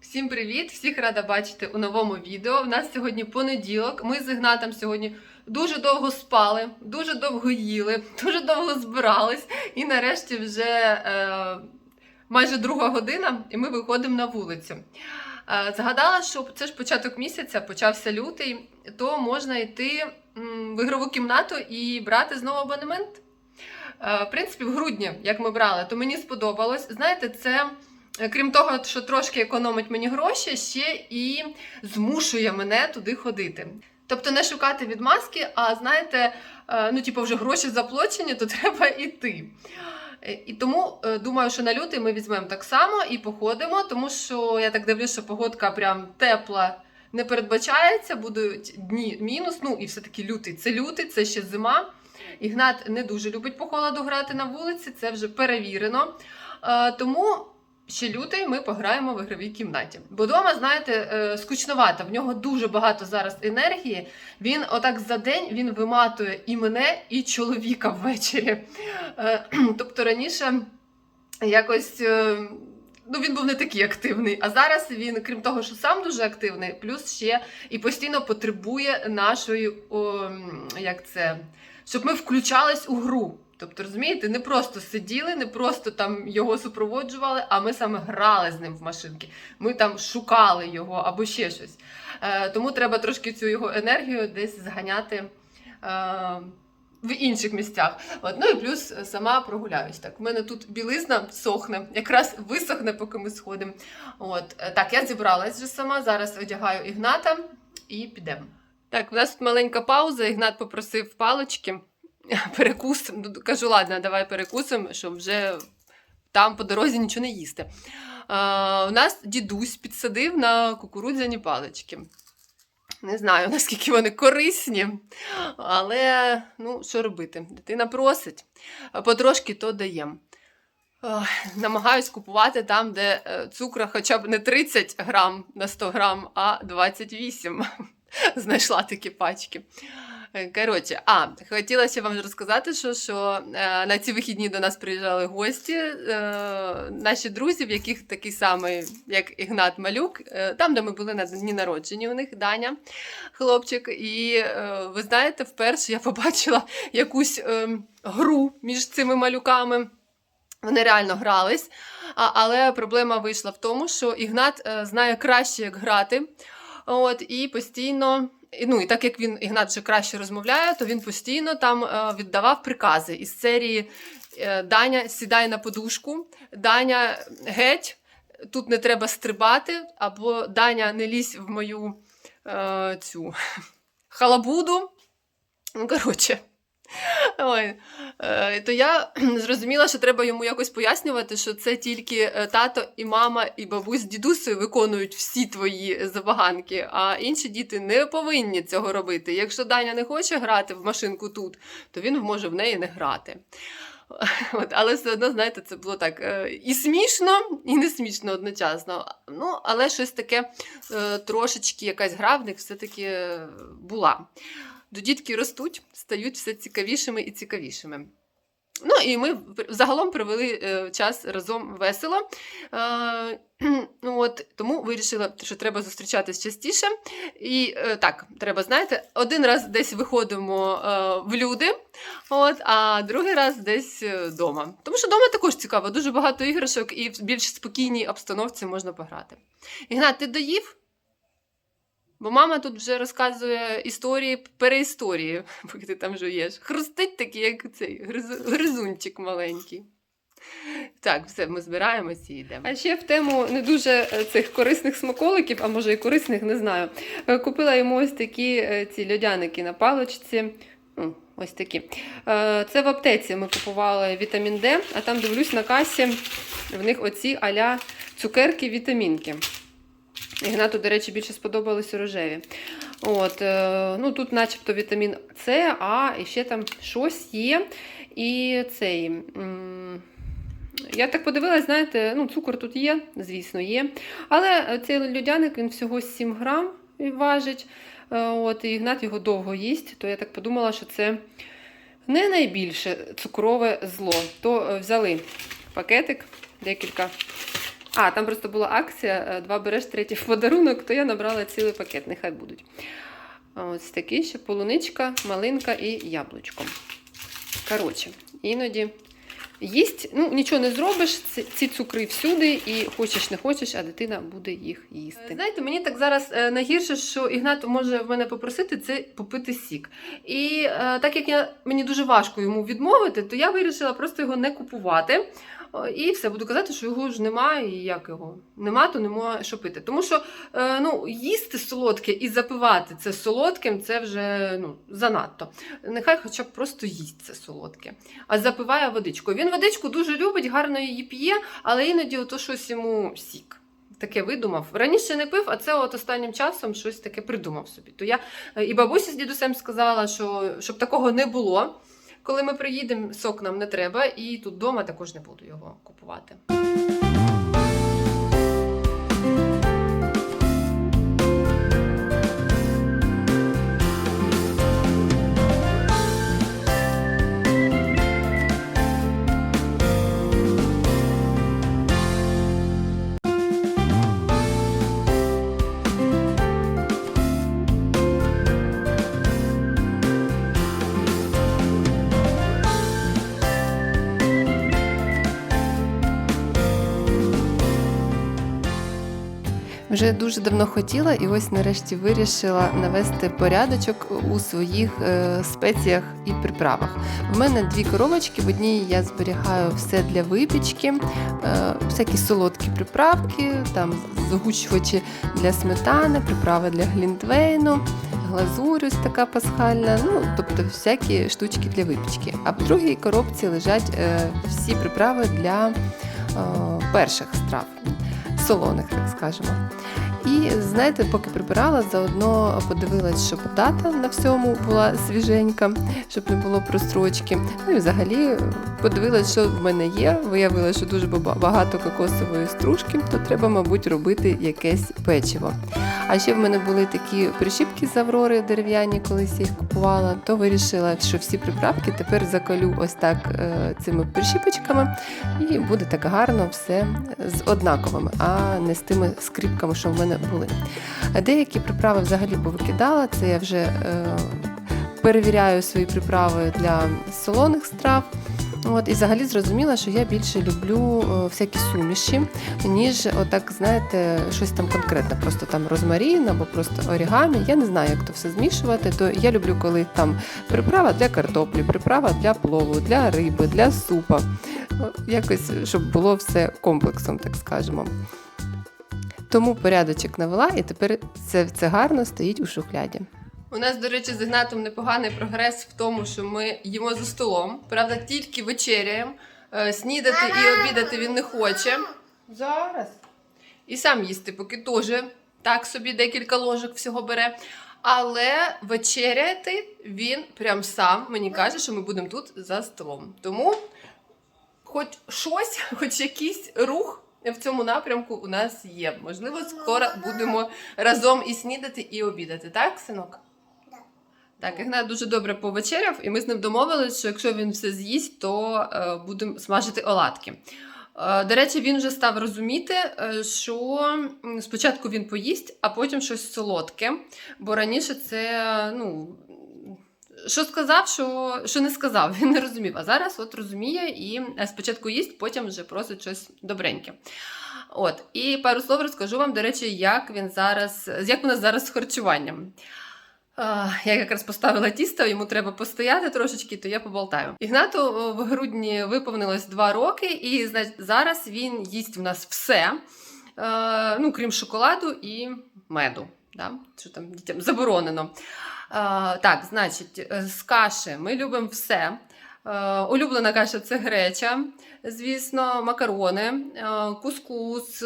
Всім привіт! Всіх рада бачити у новому відео. У нас сьогодні понеділок. Ми з Ігнатом сьогодні дуже довго спали, дуже довго їли, дуже довго збирались. І нарешті вже е, майже друга година, і ми виходимо на вулицю. Е, згадала, що це ж початок місяця, почався лютий, то можна йти в ігрову кімнату і брати знову абонемент. Е, В принципі, в грудні, як ми брали, то мені сподобалось. Знаєте, це. Е, Крім того, що трошки економить мені гроші, ще і змушує мене туди ходити. Тобто не шукати відмазки, а знаєте, е, ну типу вже гроші заплачені, то треба йти. Е, І тому думаю, що на лютий ми візьмемо так само і походимо, тому що я так дивлюся, що погодка прям тепла не передбачається, будуть дні мінус. Ну і все-таки лютий це лютий, це ще зима. Ігнат не дуже любить по холоду грати на вулиці, це вже перевірено. Тому ще лютий ми пограємо в ігровій кімнаті. Бо вдома, знаєте, е, скучновато. В нього дуже багато зараз енергії. Він отак за день він виматує і мене, і чоловіка ввечері. Е, Тобто раніше якось. е, Ну, він був не такий активний. А зараз він, крім того, що сам дуже активний, плюс ще і постійно потребує нашої, о, як це, щоб ми включались у гру. Тобто, розумієте, не просто сиділи, не просто там його супроводжували, а ми саме грали з ним в машинки. Ми там шукали його або ще щось. Е, тому треба трошки цю його енергію десь зганяти. Е, в інших місцях. От, ну і плюс е, сама прогуляюсь. Так, у мене тут білизна сохне, якраз висохне, поки ми сходимо. От, е, так, я зібралась вже сама. Зараз одягаю Ігната і підемо. Так, у нас тут маленька пауза. Ігнат попросив палочки. Перекус. Ну, Кажу, ладно, давай перекусимо, щоб вже там по дорозі нічого не їсти. А, у нас дідусь підсадив на кукурудзяні палички. Не знаю, наскільки вони корисні, але ну, що робити? Дитина просить, потрошки то даємо. Намагаюсь купувати там, де е, цукру хоча б не 30 грам на 100 грам, а 28. Знайшла такі пачки. Коротше, а хотілося вам розказати, що, що е, на ці вихідні до нас приїжджали гості, е, наші друзі, в яких такий самий, як Ігнат Малюк, е, там, де ми були на дні народження, у них Даня, хлопчик. І ви знаєте, вперше я побачила якусь гру між цими малюками. Вони реально грались, але проблема вийшла в тому, що Ігнат знає краще, як грати. От, і постійно, ну і так як він Ігнат вже краще розмовляє, то він постійно там е, віддавав прикази із серії е, Даня, сідай на подушку, Даня геть, тут не треба стрибати, або Даня не лізь в мою е, цю халабуду. Ну, коротше. Ой, е, то я зрозуміла, що треба йому якось пояснювати, що це тільки е, тато і мама, і бабусь з дідусею виконують всі твої забаганки, а інші діти не повинні цього робити. Якщо Даня не хоче грати в машинку тут, то він може в неї не грати. От, але все одно, знаєте, це було так е, і смішно, і не смішно одночасно. Ну, але щось таке трошечки якась гра в них все-таки була. До дітки ростуть, стають все цікавішими і цікавішими. Ну і ми загалом провели е, час разом весело. Е, от, тому вирішила, що треба зустрічатись частіше. І е, так, треба, знаєте, один раз десь виходимо в люди, от, а другий раз десь вдома. Тому що вдома також цікаво, дуже багато іграшок і в більш спокійній обстановці можна пограти. Ігнат, ти доїв? Бо мама тут вже розказує історії переісторії, поки ти там жуєш. Хрустить такий, як цей гризунчик маленький. Так, все, ми збираємося і йдемо. А ще в тему не дуже е, цих корисних смаколиків, а може і корисних, не знаю. Е, Купила йому ось такі е, ці льодяники на паличці. Ось такі. Це в аптеці ми купували вітамін Д, а там дивлюсь на касі, в них оці аля цукерки вітамінки. Ігнату, до речі, більше сподобалися рожеві. От, е, ну, тут начебто вітамін С, А, і ще там щось є. І цей. Я так подивилась, знаєте, ну, цукор тут є, звісно, є. Але цей льодяник він всього 7 грам важить. Е, От, і Ігнат його довго їсть, то я так подумала, що це не найбільше цукрове зло. То е, взяли пакетик, декілька А, там просто була акція: е, два береш, третій в подарунок, то я набрала цілий пакет, нехай будуть. Ось такі ще полуничка, малинка і яблучко. Коротше, іноді їсть, ну нічого не зробиш, ці, цукри всюди, і хочеш не хочеш, а дитина буде їх їсти. Знаєте, мені так зараз е, найгірше, що Ігнат може в мене попросити це попити сік. І е, так як я, мені дуже важко йому відмовити, то я вирішила просто його не купувати. І все, буду казати, що його ж немає, і як його нема, то нема що пити. Тому що е, ну, їсти солодке і запивати це солодким це вже ну, занадто. Нехай хоча б просто їсть це солодке, а запиває водичкою. Він водичку дуже любить, гарно її п'є, але іноді ото щось йому сік. Таке видумав. Раніше не пив, а це от останнім часом щось таке придумав собі. То я е, і бабуся з дідусем сказала, що щоб такого не було. Коли ми приїдемо, сок нам не треба, і тут вдома також не буду його купувати. Вже дуже давно хотіла і ось нарешті вирішила навести порядочок у своїх е, спеціях і приправах. У мене дві коробочки. В одній я зберігаю все для випічки, е, всякі солодкі приправки, там згущувачі для сметани, приправи для глінтвейну. Глазурь ось така пасхальна, ну тобто всякі штучки для випічки. А в другій коробці лежать е, всі приправи для е, перших страв, солоних, так скажемо. І знаєте, поки прибирала, заодно подивилась, щоб дата на всьому була свіженька, щоб не було прострочки. Ну і взагалі подивилась, що в мене є. Виявила, що дуже багато кокосової стружки, то треба, мабуть, робити якесь печиво. А ще в мене були такі прищіпки з Аврори дерев'яні, колись я їх купувала, то вирішила, що всі приправки тепер закалю ось так е, цими прищіпочками, і буде так гарно все з однаковими, а не з тими скріпками, що в мене були. Деякі приправи взагалі повикидала, це я вже е, перевіряю свої приправи для солоних страв. От, і взагалі зрозуміла, що я більше люблю е, всякі суміші, ніж отак, знаєте, щось там конкретне, просто там розмарін або просто орігамі. Я не знаю, як то все змішувати. То я люблю, коли там приправа для картоплі, приправа для плову, для риби, для супа. Якось, щоб було все комплексом, так скажемо. Тому порядочок навела, і тепер це, це гарно стоїть у шухляді. У нас, до речі, з Ігнатом непоганий прогрес в тому, що ми їмо за столом. Правда, тільки вечеряємо. Е, Снідати і обідати він не хоче. Зараз. І сам їсти, поки теж так собі декілька ложок всього бере. Але вечеряти він прям сам мені каже, що ми будемо тут за столом. Тому хоч щось, хоч якийсь рух в цьому напрямку у нас є. Можливо, скоро будемо разом і снідати, і обідати. Так, синок? Так, Ігнат дуже добре повечеряв, і ми з ним домовились, що якщо він все з'їсть, то е, будемо смажити оладки. Е, до речі, він вже став розуміти, е, що спочатку він поїсть, а потім щось солодке. Бо раніше це, ну. Що сказав, що, що не сказав, він не розумів. А зараз от розуміє і е, спочатку їсть, потім вже просить щось добреньке. От, і пару слов розкажу вам, до речі, як він зараз, як у нас зараз з харчуванням. Я якраз поставила тісто, йому треба постояти трошечки, то я поболтаю. Ігнату в грудні виповнилось два роки, і зараз він їсть в нас все, е, ну, крім шоколаду і меду. Да? Що там дітям заборонено. Е, так, значить, е, з каші ми любимо все. Е, улюблена каша це греча, звісно, макарони, е, кускус,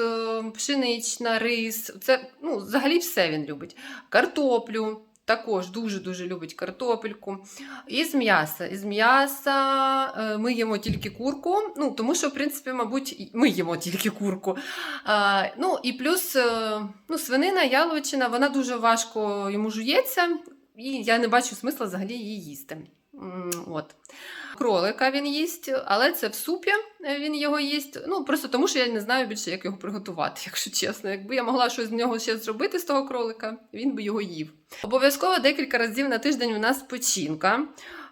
пшенична, рис. Це ну, взагалі все він любить. Картоплю. Також дуже-дуже любить картопельку. І з м'яса. Із м'яса е, ми їмо тільки курку, ну, тому що, в принципі, мабуть, ми їмо тільки курку. Ну, і плюс е, ну, свинина, яловичина, вона дуже важко йому жується, і я не бачу смисла взагалі її їсти. От. Кролика він їсть, але це в супі е, він його їсть. Ну просто тому, що я не знаю більше, як його приготувати, якщо чесно. Якби я могла щось з нього ще зробити з того кролика, він би його їв. Обов'язково декілька разів на тиждень у нас печінка.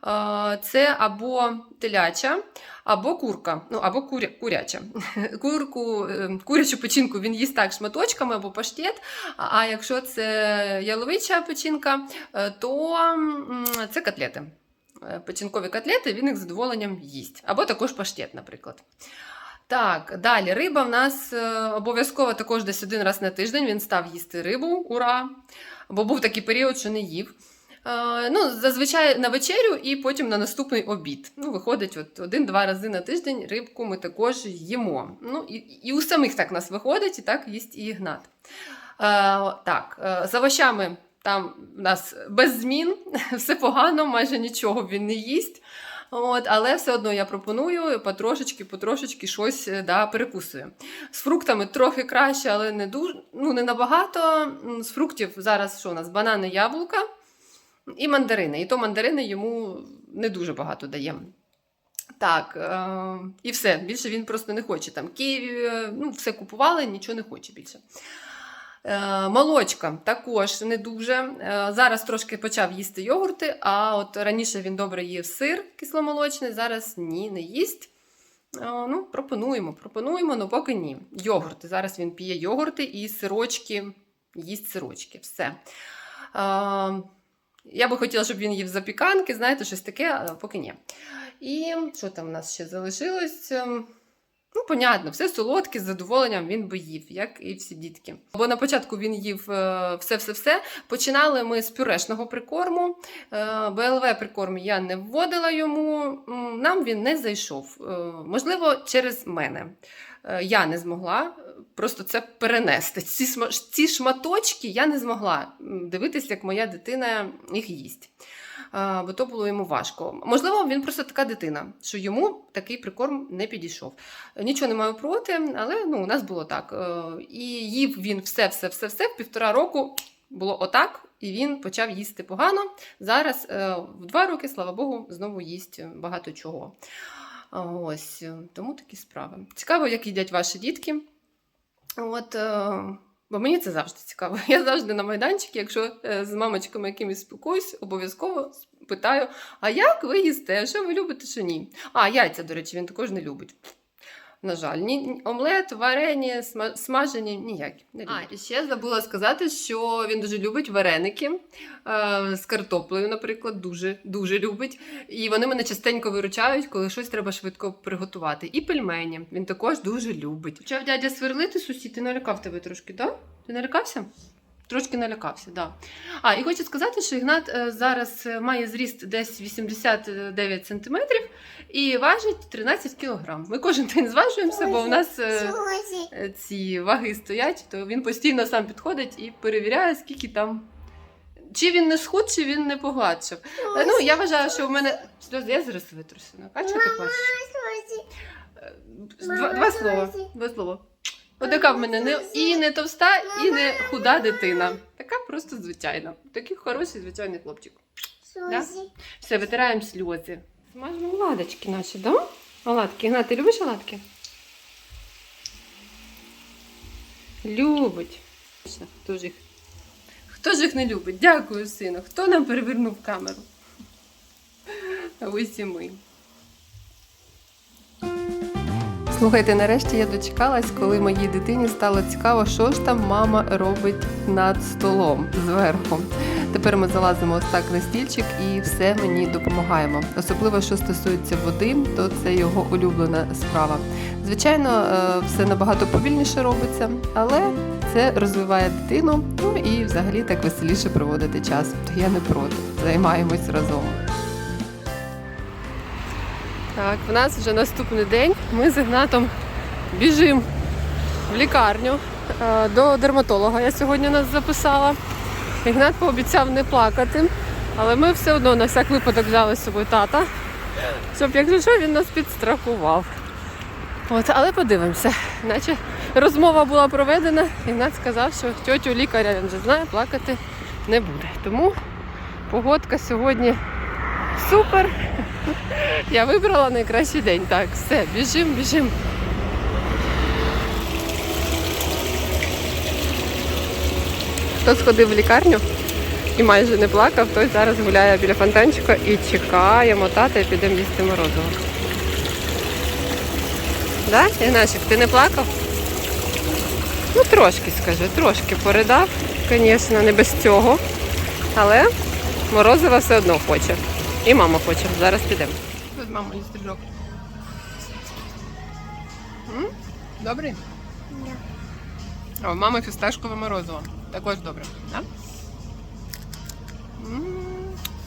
Е, Це або теляча, або курка, ну або куря, куряча. Курку, е, курячу печінку він їсть так шматочками або паштет. А якщо це яловича печінка, то це котлети. Е, Печінкові котлети він їх з задоволенням їсть. Або також паштет, наприклад. Так, далі риба в нас е, обов'язково також десь один раз на тиждень він став їсти рибу, ура! Бо був такий період, що не їв. Е, ну, зазвичай на вечерю і потім на наступний обід. Ну, виходить, от один-два рази на тиждень рибку ми також їмо. Ну, і, і у самих так нас виходить, і так їсть і Ігнат. Так, е, з овочами там в нас без змін, все погано, майже нічого він не їсть. От, але все одно я пропоную потрошечки, потрошечки щось е, да, перекусую. З фруктами трохи краще, але не дуже, ну не набагато. З фруктів зараз що у нас? Банани, яблука і мандарини. І то мандарини йому не дуже багато даємо. Так, е- і все. Більше він просто не хоче. Там Києві, е, ну, все купували, нічого не хоче більше. Е, молочка також не дуже. Е, зараз трошки почав їсти йогурти, а от раніше він добре їв сир кисломолочний, зараз ні, не їсть. Е, ну, пропонуємо, пропонуємо, але поки ні. Йогурти. Зараз він п'є йогурти і сирочки, їсть сирочки. Все. Я би хотіла, щоб він їв запіканки, знаєте, щось таке, а поки ні. І що там у нас ще залишилось? Ну, понятно, все солодке, з задоволенням він би їв, як і всі дітки. Бо на початку він їв е, все-все-все. Починали ми з пюрешного прикорму. Е, БЛВ прикорм я не вводила йому, нам він не зайшов. Е, Можливо, через мене. Я не змогла просто це перенести. Ці, ці шматочки я не змогла дивитися, як моя дитина їх їсть. Бо то було йому важко. Можливо, він просто така дитина, що йому такий прикорм не підійшов. Нічого не маю проти, але ну, у нас було так. Е, І їв він все, все, все, все. В півтора року було отак, і він почав їсти погано. Зараз е, в два роки, слава Богу, знову їсть багато чого. Ось е, тому такі справи. Цікаво, як їдять ваші дітки. От, бо мені це завжди цікаво. Я завжди на майданчику, якщо е, з мамочками якимись спілкуюсь, обов'язково питаю: а як ви їсте? Що ви любите, що ні? А, яйця, до речі, він також не любить. На жаль, ні, омлет, варені, смажені ніякі. Не а, і ще забула сказати, що він дуже любить вареники е, з картоплею, наприклад, дуже, дуже любить. І вони мене частенько виручають, коли щось треба швидко приготувати. І пельмені він також дуже любить. Почав дядя сверлити сусід, ти налякав тебе трошки, так? Ти налякався? Трошки налякався, так. Да. А, і хочу сказати, що Ігнат е, зараз е, має зріст десь 89 см і важить 13 кг. Ми кожен день зважуємося, бо у нас е, ці ваги стоять, то він постійно сам підходить і перевіряє, скільки там. Чи він не схуд, чи він не погладшив. Ну, я вважаю, що в мене. Сльози, я зараз витрусю. Ну, два слова. Два слова. Отака в мене не, і не товста, і не худа дитина. Така просто звичайна. Такий хороший, звичайний хлопчик. Да? Все, витираємо сльози. Смажемо оладочки наші, да? Оладки. Гна, ти любиш оладки? Любить. Хто ж їх? Хто ж їх не любить? Дякую, сину. Хто нам перевернув камеру? А ось і ми. Слухайте, нарешті я дочекалась, коли моїй дитині стало цікаво, що ж там мама робить над столом зверху. Тепер ми залазимо ось так на стільчик і все мені допомагаємо. Особливо, що стосується води, то це його улюблена справа. Звичайно, е, все набагато повільніше робиться, але це розвиває дитину, ну і взагалі так веселіше проводити час. То я не проти. Займаємось разом. Так, в нас вже наступний день. Ми з Ігнатом біжимо в лікарню е, до дерматолога. Я сьогодні нас записала. Ігнат пообіцяв не плакати, але ми все одно на всяк випадок взяли з собою тата, щоб, якщо що, він нас підстрахував. От, але подивимося. Наче розмова була проведена, Ігнат сказав, що тьотю лікаря він вже знає, плакати не буде. Тому погодка сьогодні супер. Я вибрала найкращий день. Так, все, біжим, біжим. Хто сходив в лікарню і майже не плакав, той зараз гуляє біля фонтанчика і чекаємо тата і підемо їсти морозиво. Да, Ігнашик, ти не плакав? Ну, трошки скажи, трошки поридав, звісно, не без цього. Але морозива все одно хоче. І мама хоче. Зараз підемо. Тут мама їсть стрижок. Добрий? А у мами фісташкове морозиво. Також добре, так?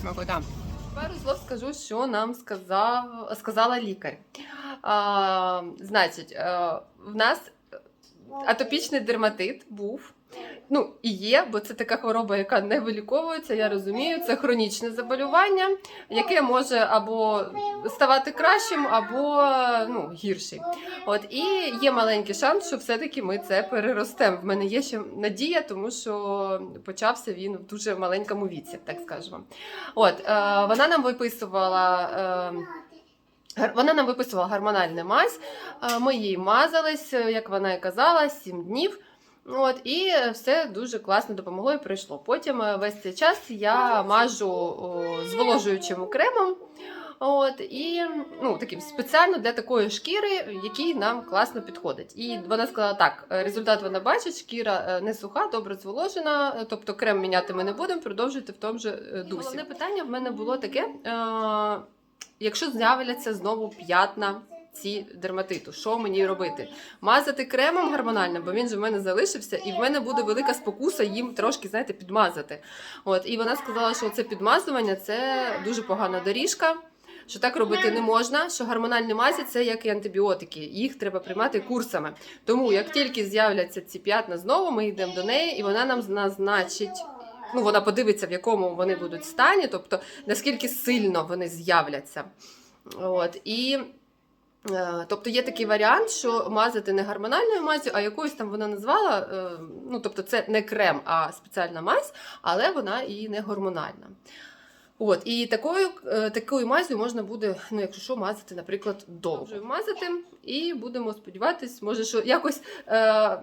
Смакота. Пару слов скажу, що нам сказав, сказала лікар. А, значить, в нас атопічний дерматит був. Ну, і є, бо це така хвороба, яка не виліковується, я розумію. Це хронічне заболювання, яке може або ставати кращим, або ну, гіршим. От і є маленький шанс, що все-таки ми це переростемо. В мене є ще надія, тому що почався він в дуже маленькому віці, так скажемо. От е, вона нам виписувала. Е, Вона нам виписувала гормональну мазь. е, Ми її мазались, е, як вона і казала, 7 днів. От, і все дуже класно допомогло і пройшло. Потім е, весь цей час я мажу зволожуючим кремом. От, і ну, таким спеціально для такої шкіри, який нам класно підходить. І вона сказала так: е, результат вона бачить, шкіра е, не суха, добре зволожена, тобто крем міняти ми не будемо, продовжуйте в тому же дусі. Головне питання в мене було таке: е, якщо з'являться знову п'ятна ці дерматиту, що мені робити? Мазати кремом гормональним, бо він же в мене залишився, і в мене буде велика спокуса їм трошки, знаєте, підмазати. От, і вона сказала, що це підмазування це дуже погана доріжка. Що так робити не можна, що гормональні мазі це як і антибіотики, їх треба приймати курсами. Тому як тільки з'являться ці п'ятна знову, ми йдемо до неї, і вона нам назначить. Ну, вона подивиться, в якому вони будуть стані, тобто наскільки сильно вони з'являться. От і Тобто є такий варіант, що мазати не гормональною мазю, а якоюсь там вона назвала. е, Ну, тобто, це не крем, а спеціальна мазь, але вона і не гормональна. От, і такою, е, такою мазю можна буде, ну, якщо що, мазати, наприклад, довго. Мазати, і будемо сподіватись, може, що якось е,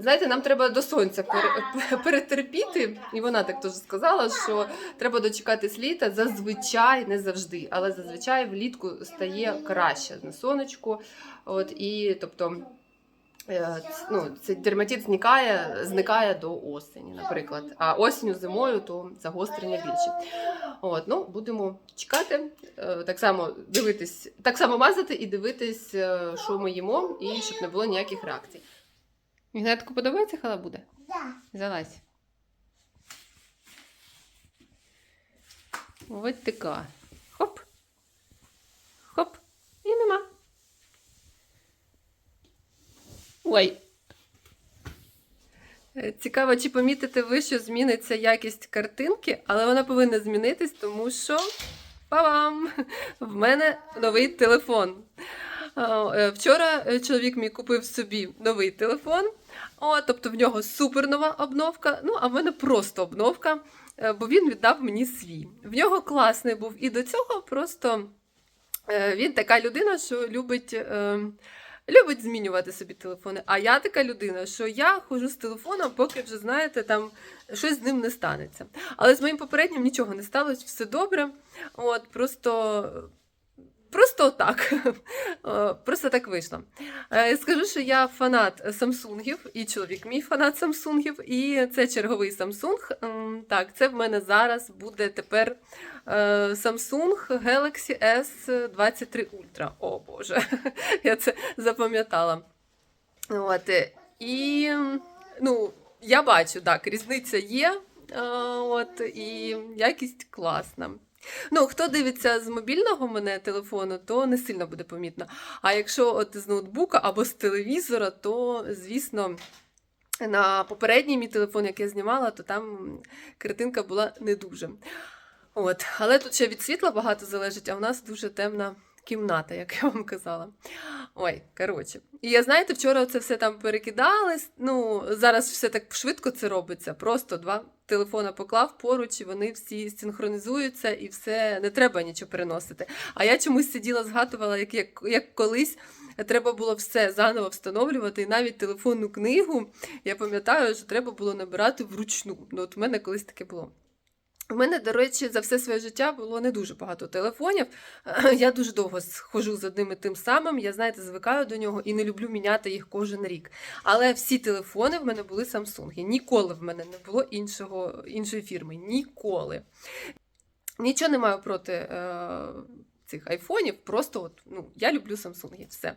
знаєте, нам треба до сонця пере- перетерпіти. І вона так теж сказала, що треба дочекатись літа зазвичай, не завжди, але зазвичай влітку стає краще на сонечку. От і тобто. Е, Ну, цей дерматит зникає, зникає до осені, наприклад. А осінню зимою то загострення більше. От, ну, будемо чекати, е, так само дивитись, так само мазати і дивитись, е, що ми їмо, і щоб не було ніяких реакцій. Ігнатку подобається халабуда? Да. Залазь. Ось така. Хоп. Хоп. І нема. Ой. Е, Цікаво, чи помітите ви, що зміниться якість картинки, але вона повинна змінитись, тому що па-бам! В мене новий телефон. Е, Вчора е, чоловік мій купив собі новий телефон. О, тобто в нього супернова обновка, ну а в мене просто обновка, бо він віддав мені свій. В нього класний був і до цього просто він така людина, що любить. Любить змінювати собі телефони. А я така людина, що я ходжу з телефоном, поки вже, знаєте, там щось з ним не станеться. Але з моїм попереднім нічого не сталося, все добре. От, просто, просто так. Е, Просто так вийшло. Е, Скажу, що я фанат Самсунгів, і чоловік мій фанат Самсунгів, і це черговий Samsung. Так, це в мене зараз буде тепер е, Samsung Galaxy S23 Ultra. О Боже, я це запам'ятала. От, е, і ну, я бачу, так, різниця є. е, От, і якість класна. Ну, хто дивиться з мобільного мене телефону, то не сильно буде помітно. А якщо от з ноутбука або з телевізора, то звісно. На попередній мій телефон, який я знімала, то там картинка була не дуже. От. Але тут ще від світла багато залежить, а у нас дуже темна кімната, як я вам казала. Ой, коротше. І я знаєте, вчора це все там перекидалось. Ну, зараз все так швидко це робиться. Просто два телефона поклав поруч, і вони всі синхронізуються, і все не треба нічого переносити. А я чомусь сиділа, згадувала, як, як, як колись. Треба було все заново встановлювати, і навіть телефонну книгу я пам'ятаю, що треба було набирати вручну. Ну, от у мене колись таке було. У мене, до речі, за все своє життя було не дуже багато телефонів. Я дуже довго ходжу з одним і тим самим. Я, знаєте, звикаю до нього і не люблю міняти їх кожен рік. Але всі телефони в мене були Samsung. Ніколи в мене не було іншого, іншої фірми. Ніколи. Нічого не маю проти е, цих айфонів, просто от, ну, я люблю Samsung, все.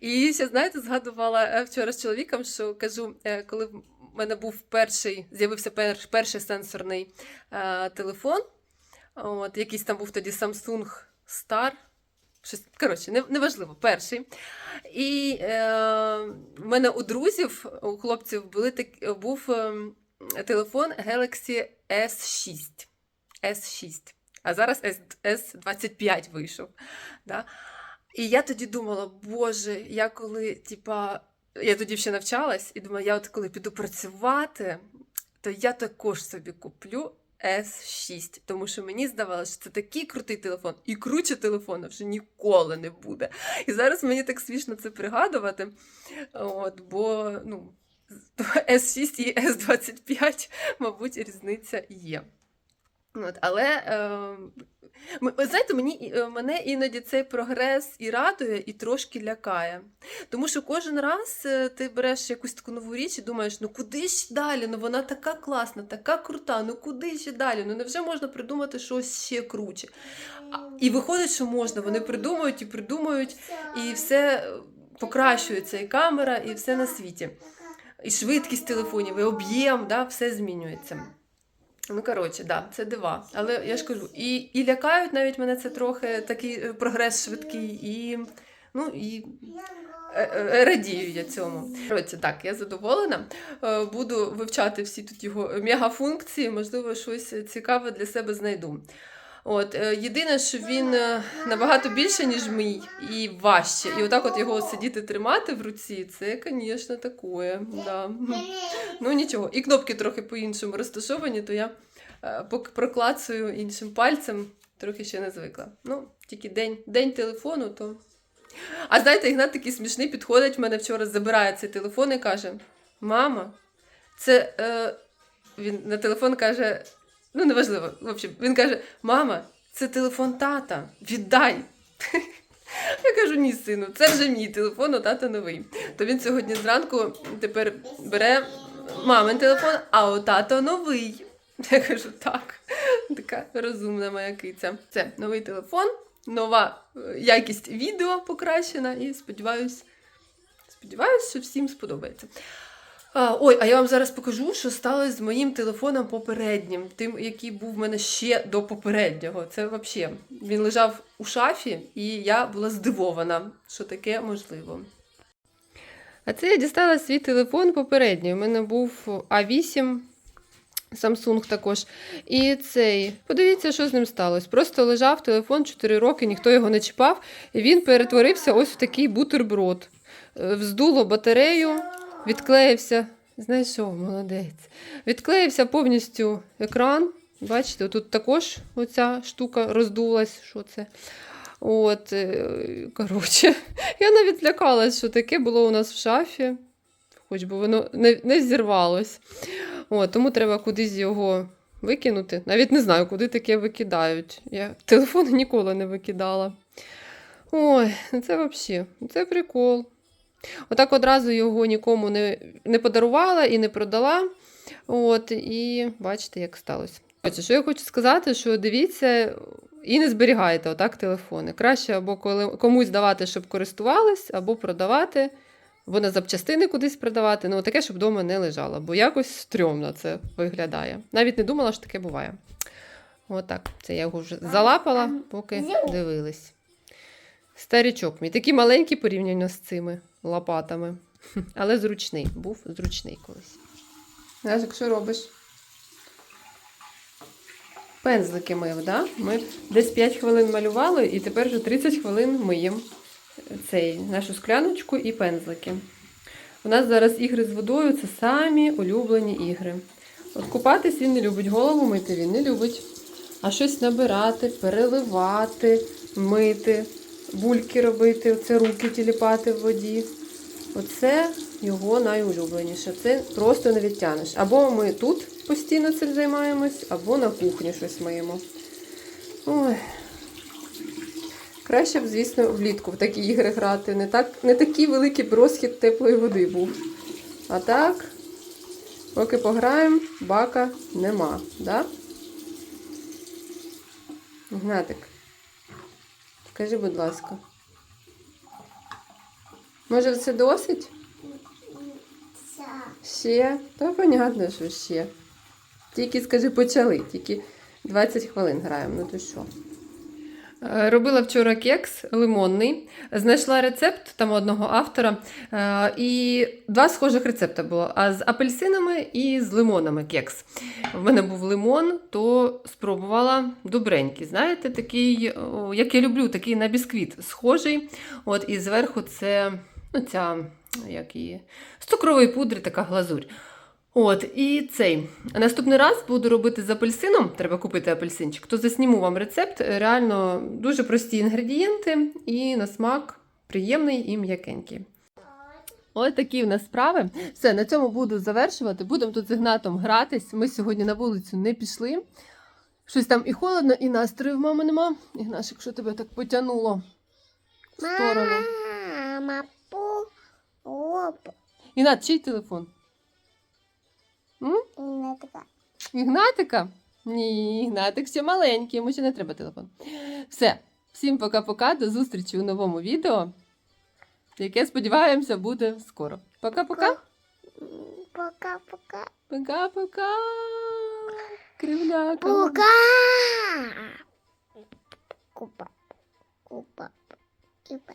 І ще, знаєте, згадувала е, вчора з чоловіком, що кажу, е, коли в мене був перший, з'явився пер, перший сенсорний е, телефон, от, якийсь там був тоді Samsung Star. Щось, коротше, не- перший. І е, в мене у друзів, у хлопців були так, був е, телефон Galaxy S6. S6. А зараз S, S25 вийшов. Да? І я тоді думала, боже, я коли, типа, я тоді ще навчалась, і думаю, я от коли піду працювати, то я також собі куплю S6, тому що мені здавалося, що це такий крутий телефон, і круче телефону вже ніколи не буде. І зараз мені так смішно це пригадувати. От, бо ну, S6 і S25, мабуть, різниця є. От, але е, ви знаєте, мені, е, мене іноді цей прогрес і радує, і трошки лякає. Тому що кожен раз е, ти береш якусь таку нову річ і думаєш, ну куди ж далі? Ну вона така класна, така крута, ну куди ще далі? Ну невже можна придумати щось ще круче? І виходить, що можна. Вони придумують і придумують, і все е, покращується, і камера, і все на світі. І швидкість телефонів, і об'єм, да, все змінюється. Ну, коротше, да, це дива. Але я ж кажу, і, і лякають навіть мене це трохи такий е, прогрес швидкий, і, ну, і е, е, радію я цьому. Коротше, так, я задоволена. Буду вивчати всі тут його мегафункції, можливо, щось цікаве для себе знайду. От, е, єдине, що він е, набагато більше, ніж мій, і важче. І отак от його сидіти тримати в руці, це, звісно, таке. Да. Ну нічого, і кнопки трохи по-іншому розташовані, то я е, проклацую іншим пальцем, трохи ще не звикла. Ну, тільки день, день телефону, то. А знаєте, Ігнат такий смішний підходить в мене вчора, забирає цей телефон і каже: Мама, це. Е... Він на телефон каже: ну, неважливо, в общем, він каже: Мама, це телефон тата, віддай. Я кажу, ні, сину, це вже мій телефон, у тата новий. То він сьогодні зранку тепер бере мамин телефон, а у тата новий. Я кажу, так, така розумна моя киця. Це новий телефон, нова е, якість відео покращена, і сподіваюсь, сподіваюсь, що всім сподобається. А, ой, а я вам зараз покажу, що сталося з моїм телефоном попереднім, тим, який був в мене ще до попереднього. Це взагалі. Він лежав у шафі, і я була здивована, що таке можливо. А це я дістала свій телефон попередній. У мене був А8, Samsung також. І цей. Подивіться, що з ним сталося. Просто лежав телефон 4 роки, ніхто його не чіпав, і він перетворився ось в такий бутерброд. Е, Вздуло батарею, відклеївся. Знаєш що, молодець. Відклеївся повністю екран. Бачите, тут також оця штука роздулась. Що це? От, е, коротше, я навіть злякалась, що таке було у нас в шафі, хоч би воно не, не зірвалось. От, тому треба кудись його викинути. Навіть не знаю, куди таке викидають. Я телефон ніколи не викидала. Ой, ну це взагалі, це прикол. Отак одразу його нікому не, не подарувала і не продала. От, і бачите, як сталося. Отже, що я хочу сказати, що дивіться і не зберігайте отак телефони. Краще або коли, комусь давати, щоб користувались, або продавати, або на запчастини кудись продавати. Ну, таке, щоб вдома не лежало, бо якось стрьомно це виглядає. Навіть не думала, що таке буває. Отак. Це я його вже залапала, поки дивились. Старічок мій, такий маленький порівняно з цими лопатами. Але зручний, був зручний колись. Назик, що робиш? пензлики мив, да? Ми десь 5 хвилин малювали і тепер вже 30 хвилин миємо цей, нашу скляночку і пензлики. У нас зараз ігри з водою це самі улюблені ігри. От купатись він не любить, голову мити він не любить. А щось набирати, переливати, мити, бульки робити, оце руки тіліпати в воді. Оце його найулюбленіше. Це просто не відтянеш. Або ми тут постійно цим займаємось, або на кухні щось миємо. Ой. Краще б, звісно, влітку в такі ігри грати. Не, так, не такий великий б теплої води був. А так, поки пограємо, бака нема. Да? Гнатик, скажи, будь ласка. Може, це досить? Ще? Та понятно, що ще. Тільки скажи, почали, тільки 20 хвилин граємо, ну то що. Е, Робила вчора кекс лимонний, знайшла рецепт там одного автора, е, і два схожих рецепта було: а з апельсинами і з лимонами кекс. В мене був лимон, то спробувала добренький. Знаєте, такий, як я люблю, такий на бісквіт схожий. От, і зверху це ну, ця, як її, з цукрової пудри така глазурь. От, і цей. Наступний раз буду робити з апельсином, треба купити апельсинчик, то засніму вам рецепт. Реально дуже прості інгредієнти і на смак приємний і м'якенький. Ось такі в нас справи. Все, на цьому буду завершувати. Будемо тут з Ігнатом гратись. Ми сьогодні на вулицю не пішли. Щось там і холодно, і настрою в мами нема. Ігнашик, що тебе так потягнуло в сторону? Мама, Ігнат, чий телефон? М? не. Ігнатика? Ні, Ігнатик ще маленький, йому ще не треба телефон. Все, всім пока-пока, до зустрічі у новому відео, яке, сподіваємося, буде скоро. Пока-пока. Пока-пока. Пока-пока. Кривляка. Пока. Купа. Купа. Купа.